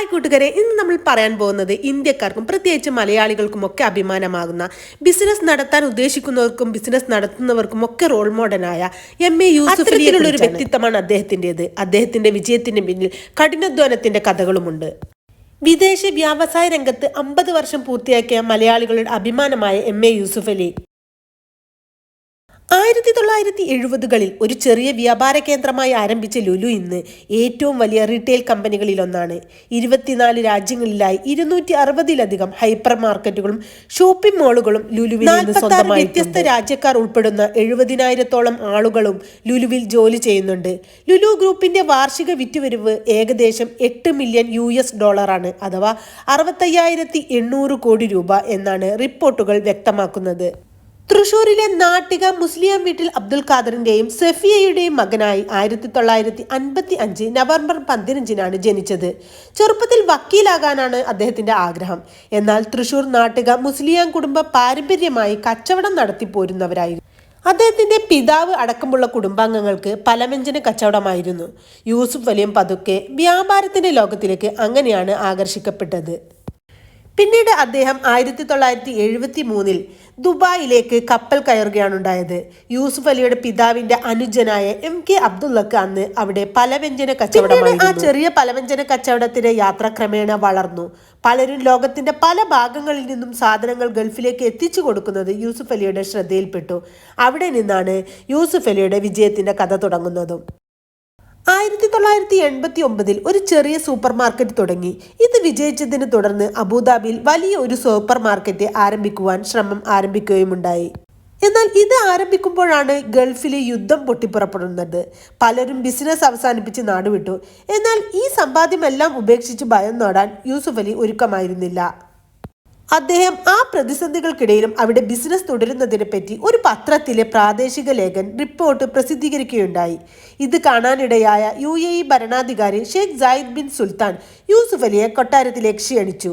Hi കൂട്ടുകാരെ ഇന്ന് നമ്മൾ പറയാൻ പോകുന്നത് ഇന്ത്യക്കാർക്കും പ്രത്യേകിച്ച് മലയാളികൾക്കും ഒക്കെ അഭിമാനമാകുന്ന ബിസിനസ് നടത്താൻ ഉദ്ദേശിക്കുന്നവർക്കും ബിസിനസ് നടത്തുന്നവർക്കും ഒക്കെ റോൾ മോഡലായ എം എ യൂസുഫലിയുള്ള ഒരു വ്യക്തിത്വമാണ് അദ്ദേഹത്തിന്റെത്. അദ്ദേഹത്തിന്റെ വിജയത്തിന് പിന്നിൽ കഠിനാധ്വാനത്തിന്റെ കഥകളുമുണ്ട്. വിദേശ വ്യാവസായ രംഗത്ത് അമ്പത് വർഷം പൂർത്തിയാക്കിയ മലയാളികളുടെ അഭിമാനമായ എം എ യൂസുഫ് അലി. ആയിരത്തി തൊള്ളായിരത്തി എഴുപതുകളിൽ ഒരു ചെറിയ വ്യാപാര കേന്ദ്രമായി ആരംഭിച്ച ലുലു ഇന്ന് ഏറ്റവും വലിയ റീറ്റെയിൽ കമ്പനികളിൽ ഒന്നാണ് ഇരുപത്തിനാല് രാജ്യങ്ങളിലായി ഇരുന്നൂറ്റി അറുപതിലധികം ഹൈപ്പർ മാർക്കറ്റുകളും ഷോപ്പിംഗ് മാളുകളും ലുലുവിൽ സ്വന്തമായി വ്യത്യസ്ത രാജ്യക്കാർ ഉൾപ്പെടുന്ന എഴുപതിനായിരത്തോളം ആളുകളും ലുലുവിൽ ജോലി ചെയ്യുന്നുണ്ട്. ലുലു ഗ്രൂപ്പിന്റെ വാർഷിക വിറ്റുവരവ് ഏകദേശം എട്ട് മില്യൺ യു എസ് ഡോളറാണ് അഥവാ അറുപത്തയ്യായിരത്തി എണ്ണൂറ് കോടി രൂപ എന്നാണ് റിപ്പോർട്ടുകൾ വ്യക്തമാക്കുന്നത്. തൃശൂരിലെ നാട്ടിക മുസ്ലിം വീട്ടിൽ അബ്ദുൽ ഖാദറിന്റെയും സഫിയയുടെയും മകനായി ആയിരത്തി തൊള്ളായിരത്തി അൻപത്തി അഞ്ച് നവംബർ പതിനഞ്ചിനാണ് ജനിച്ചത്. ചെറുപ്പത്തിൽ വക്കീലാകാനാണ് അദ്ദേഹത്തിന്റെ ആഗ്രഹം. എന്നാൽ തൃശൂർ നാട്ടിക മുസ്ലിം കുടുംബ പാരമ്പര്യമായി കച്ചവടം നടത്തി പോരുന്നവരായിരുന്നു. അദ്ദേഹത്തിന്റെ പിതാവ് അടക്കമുള്ള കുടുംബാംഗങ്ങൾക്ക് പലവ്യഞ്ജന കച്ചവടമായിരുന്നു. യൂസുഫ് വലിയം പതുക്കെ വ്യാപാരത്തിന്റെ ലോകത്തിലേക്ക് അങ്ങനെയാണ് ആകർഷിക്കപ്പെട്ടത്. പിന്നീട് അദ്ദേഹം ആയിരത്തി തൊള്ളായിരത്തി എഴുപത്തി മൂന്നിൽ ദുബായിലേക്ക് കപ്പൽ കയറുകയാണ് ഉണ്ടായത് യൂസുഫ് അലിയുടെ പിതാവിന്റെ അനുജനായ എം കെ അബ്ദുള്ളക്ക് അന്ന് അവിടെ പലവ്യഞ്ജന കച്ചവടം ആ ചെറിയ പലവ്യഞ്ജന കച്ചവടത്തിന്റെ യാത്ര ക്രമേണ വളർന്നു. പലരും ലോകത്തിന്റെ പല ഭാഗങ്ങളിൽ നിന്നും സാധനങ്ങൾ ഗൾഫിലേക്ക് എത്തിച്ചു കൊടുക്കുന്നത് യൂസുഫ് അലിയുടെ ശ്രദ്ധയിൽപ്പെട്ടു. അവിടെ നിന്നാണ് യൂസുഫ് അലിയുടെ വിജയത്തിന്റെ കഥ തുടങ്ങുന്നതും. ആയിരത്തി തൊള്ളായിരത്തി എൺപത്തി ഒമ്പതിൽ ഒരു ചെറിയ സൂപ്പർ മാർക്കറ്റ് തുടങ്ങി. ഇത് വിജയിച്ചതിന് തുടർന്ന് അബുദാബിയിൽ വലിയ ഒരു സൂപ്പർ മാർക്കറ്റ് ആരംഭിക്കുവാൻ ശ്രമം ആരംഭിക്കുകയുമുണ്ടായി. എന്നാൽ ഇത് ആരംഭിക്കുമ്പോഴാണ് ഗൾഫിലെ യുദ്ധം പൊട്ടിപ്പുറപ്പെടുന്നത്. പലരും ബിസിനസ് അവസാനിപ്പിച്ച് നാടുവിട്ടു. എന്നാൽ ഈ സമ്പാദ്യമെല്ലാം ഉപേക്ഷിച്ച് ഭയം നേടാൻ യൂസുഫ് അലി ഒരുക്കമായിരുന്നില്ല. അദ്ദേഹം ആ പ്രതിസന്ധികൾക്കിടയിലും അവിടെ ബിസിനസ് തുടരുന്നതിനെ പറ്റി ഒരു പത്രത്തിലെ പ്രാദേശിക ലേഖൻ റിപ്പോർട്ട് പ്രസിദ്ധീകരിക്കുകയുണ്ടായി. ഇത് കാണാനിടയായ യു എ ഇ ഭരണാധികാരി Sheikh Zayed bin Sultan Yusuf അലിയെ കൊട്ടാരത്തിലേക്ക് ക്ഷണിച്ചു.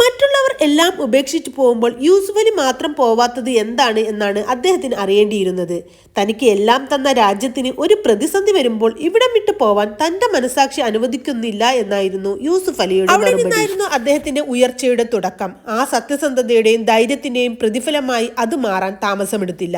മറ്റുള്ളവർ എല്ലാം ഉപേക്ഷിച്ചു പോകുമ്പോൾ യൂസുഫ് അലി മാത്രം പോവാത്തത് എന്താണ് എന്നാണ് അദ്ദേഹത്തിന് അറിയേണ്ടിയിരുന്നത്. തനിക്ക് എല്ലാം തന്ന രാജ്യത്തിന് ഒരു പ്രതിസന്ധി വരുമ്പോൾ ഇവിടം വിട്ടു പോവാൻ തന്റെ മനസാക്ഷി അനുവദിക്കുന്നില്ല എന്നായിരുന്നു യൂസുഫ് അലിയുടെ അവിടെ നിന്നായിരുന്നു അദ്ദേഹത്തിന്റെ ഉയർച്ചയുടെ തുടക്കം. ആ സത്യസന്ധതയുടെയും ധൈര്യത്തിന്റെയും പ്രതിഫലമായി അത് മാറാൻ താമസമെടുത്തില്ല.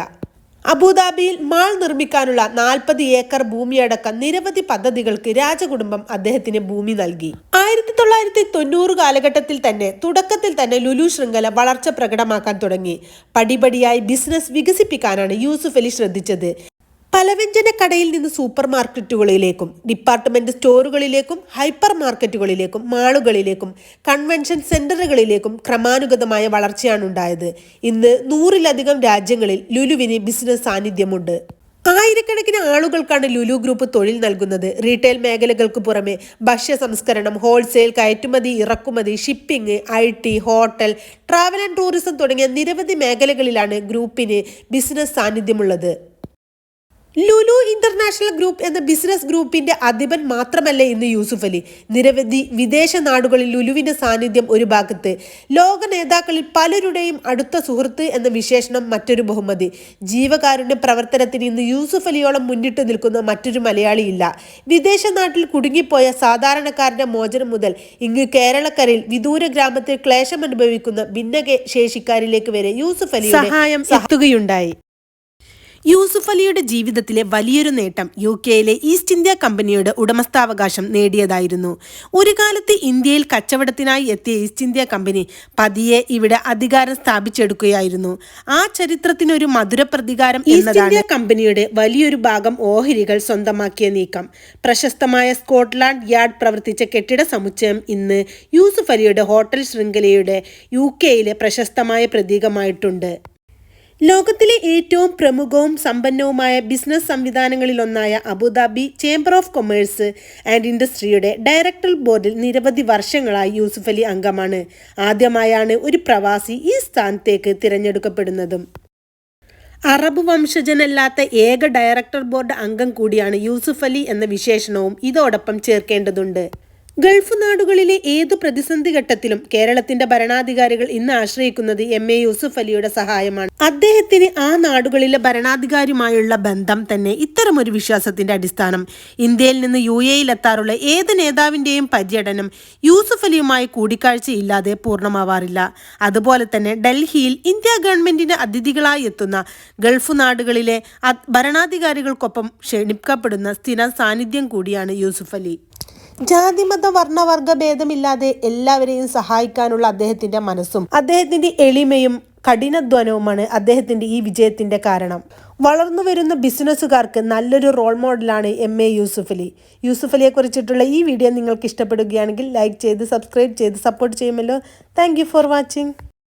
അബുദാബിയിൽ മാൾ നിർമ്മിക്കാനുള്ള നാൽപ്പത് ഏക്കർ ഭൂമിയടക്കം നിരവധി പദ്ധതികൾക്ക് രാജകുടുംബം അദ്ദേഹത്തിന് ഭൂമി നൽകി. ആയിരത്തി തൊള്ളായിരത്തി തൊണ്ണൂറ് കാലഘട്ടത്തിൽ തന്നെ തുടക്കത്തിൽ തന്നെ ലുലു ശൃംഖല വളർച്ച പ്രകടമാക്കാൻ തുടങ്ങി. പടിപടിയായി ബിസിനസ് വികസിപ്പിക്കാനാണ് യൂസുഫ് അലി ശ്രദ്ധിച്ചത്. പലവ്യഞ്ജന കടയിൽ നിന്ന് സൂപ്പർ മാർക്കറ്റുകളിലേക്കും ഡിപ്പാർട്ട്മെന്റ് സ്റ്റോറുകളിലേക്കും ഹൈപ്പർ മാർക്കറ്റുകളിലേക്കും മാളുകളിലേക്കും കൺവെൻഷൻ സെന്ററുകളിലേക്കും ക്രമാനുഗതമായ വളർച്ചയാണ് ഉണ്ടായത്. ഇന്ന് നൂറിലധികം രാജ്യങ്ങളിൽ ലുലുവിന് ബിസിനസ് സാന്നിധ്യമുണ്ട്. ആയിരക്കണക്കിന് ആളുകൾക്കാണ് ലുലു ഗ്രൂപ്പ് തൊഴിൽ നൽകുന്നത്. റീറ്റെയിൽ മേഖലകൾക്ക് പുറമെ ഭക്ഷ്യ സംസ്കരണം ഹോൾസെയിൽ കയറ്റുമതി ഇറക്കുമതി shipping I T hotel travel and tourism തുടങ്ങിയ നിരവധി മേഖലകളിലാണ് ഗ്രൂപ്പിന് ബിസിനസ് സാന്നിധ്യമുള്ളത്. ലുലു ഇന്റർനാഷണൽ ഗ്രൂപ്പ് എന്ന ബിസിനസ് ഗ്രൂപ്പിന്റെ അധിപൻ മാത്രമല്ല ഇന്ന് യൂസുഫ് അലി. നിരവധി വിദേശ നാടുകളിൽ ലുലുവിന്റെ സാന്നിധ്യം ഒരു ഭാഗത്ത്. ലോക നേതാക്കളിൽ പലരുടെയും അടുത്ത സുഹൃത്ത് എന്ന വിശേഷണം മറ്റൊരു ബഹുമതി. ജീവകാരുണ്യ പ്രവർത്തനത്തിന് ഇന്ന് യൂസുഫ് അലിയോളം മുന്നിട്ട് നിൽക്കുന്ന മറ്റൊരു മലയാളിയില്ല. വിദേശ നാട്ടിൽ കുടുങ്ങിപ്പോയ സാധാരണക്കാരന്റെ മോചനം മുതൽ ഇങ്ങ് കേരളക്കരയിൽ വിദൂര ഗ്രാമത്തിൽ ക്ലേശം അനുഭവിക്കുന്ന ഭിന്നശേഷിക്കാരിലേക്ക് വരെ യൂസുഫ് അലി സഹായം എത്തുകയുണ്ടായി. യൂസുഫ് അലിയുടെ ജീവിതത്തിലെ വലിയൊരു നേട്ടം യു കെയിലെ ഈസ്റ്റ് ഇന്ത്യ കമ്പനിയുടെ ഉടമസ്ഥാവകാശം നേടിയതായിരുന്നു. ഒരു കാലത്ത് ഇന്ത്യയിൽ കച്ചവടത്തിനായി എത്തിയ ഈസ്റ്റ് ഇന്ത്യ കമ്പനി പതിയെ ഇവിടെ അധികാരം സ്ഥാപിച്ചെടുക്കുകയായിരുന്നു. ആ ചരിത്രത്തിനൊരു മധുര പ്രതികാരം ഈസ്റ്റ് ഇന്ത്യ കമ്പനിയുടെ വലിയൊരു ഭാഗം ഓഹരികൾ സ്വന്തമാക്കിയ നീക്കം. പ്രശസ്തമായ സ്കോട്ട്ലാൻഡ് യാർഡ് പ്രവർത്തിച്ച കെട്ടിട സമുച്ചയം ഇന്ന് യൂസുഫ് അലിയുടെ ഹോട്ടൽ ശൃംഖലയുടെ യു കെയിലെ പ്രശസ്തമായ പ്രതീകമായിട്ടുണ്ട്. ലോകത്തിലെ ഏറ്റവും പ്രമുഖവും സമ്പന്നവുമായ business സംവിധാനങ്ങളിലൊന്നായ Abu Dhabi chamber of commerce and ഇൻഡസ്ട്രിയുടെ director ബോർഡിൽ നിരവധി വർഷങ്ങളായി യൂസുഫ് അലി അംഗമാണ്. ആദ്യമായാണ് ഒരു പ്രവാസി ഈ സ്ഥാനത്തേക്ക് തിരഞ്ഞെടുക്കപ്പെടുന്നതും. അറബ് വംശജനല്ലാത്ത ഏക ഡയറക്ടർ ബോർഡ് അംഗം കൂടിയാണ് യൂസുഫ് അലി എന്ന വിശേഷണവും ഇതോടൊപ്പം ചേർക്കേണ്ടതുണ്ട്. ഗൾഫ് നാടുകളിലെ ഏതു പ്രതിസന്ധി ഘട്ടത്തിലും കേരളത്തിന്റെ ഭരണാധികാരികൾ ഇന്ന് ആശ്രയിക്കുന്നത് എം എ യൂസുഫ് അലിയുടെ സഹായമാണ്. അദ്ദേഹത്തിന് ആ നാടുകളിലെ ഭരണാധികാരിയുമായുള്ള ബന്ധം തന്നെ ഇത്തരമൊരു വിശ്വാസത്തിന്റെ അടിസ്ഥാനം. ഇന്ത്യയിൽ നിന്ന് യു എയിലെത്താറുള്ള ഏത് നേതാവിന്റെയും പര്യടനം യൂസുഫ് അലിയുമായി കൂടിക്കാഴ്ചയില്ലാതെ പൂർണമാവാറില്ല. അതുപോലെ തന്നെ ഡൽഹിയിൽ ഇന്ത്യ ഗവൺമെന്റിന്റെ അതിഥികളായി എത്തുന്ന ഗൾഫ് നാടുകളിലെ ഭരണാധികാരികൾക്കൊപ്പം ക്ഷണിക്കപ്പെടുന്ന സ്ഥിര സാന്നിധ്യം കൂടിയാണ് യൂസുഫ് അലി. ജാതിമത വർണവർഗ ഭേദമില്ലാതെ എല്ലാവരെയും സഹായിക്കാനുള്ള അദ്ദേഹത്തിന്റെ മനസ്സും അദ്ദേഹത്തിന്റെ എളിമയും കഠിനാധ്വാനവുമാണ് അദ്ദേഹത്തിന്റെ ഈ വിജയത്തിന്റെ കാരണം. വളർന്നു വരുന്ന ബിസിനസ്സുകാർക്ക് നല്ലൊരു റോൾ മോഡലാണ് എം എ യൂസുഫ് അലി യൂസുഫ് അലിയെ കുറിച്ചിട്ടുള്ള ഈ വീഡിയോ നിങ്ങൾക്ക് ഇഷ്ടപ്പെടുകയാണെങ്കിൽ ലൈക്ക് ചെയ്ത് സബ്സ്ക്രൈബ് ചെയ്ത് സപ്പോർട്ട് ചെയ്യുമല്ലോ. Thank for watching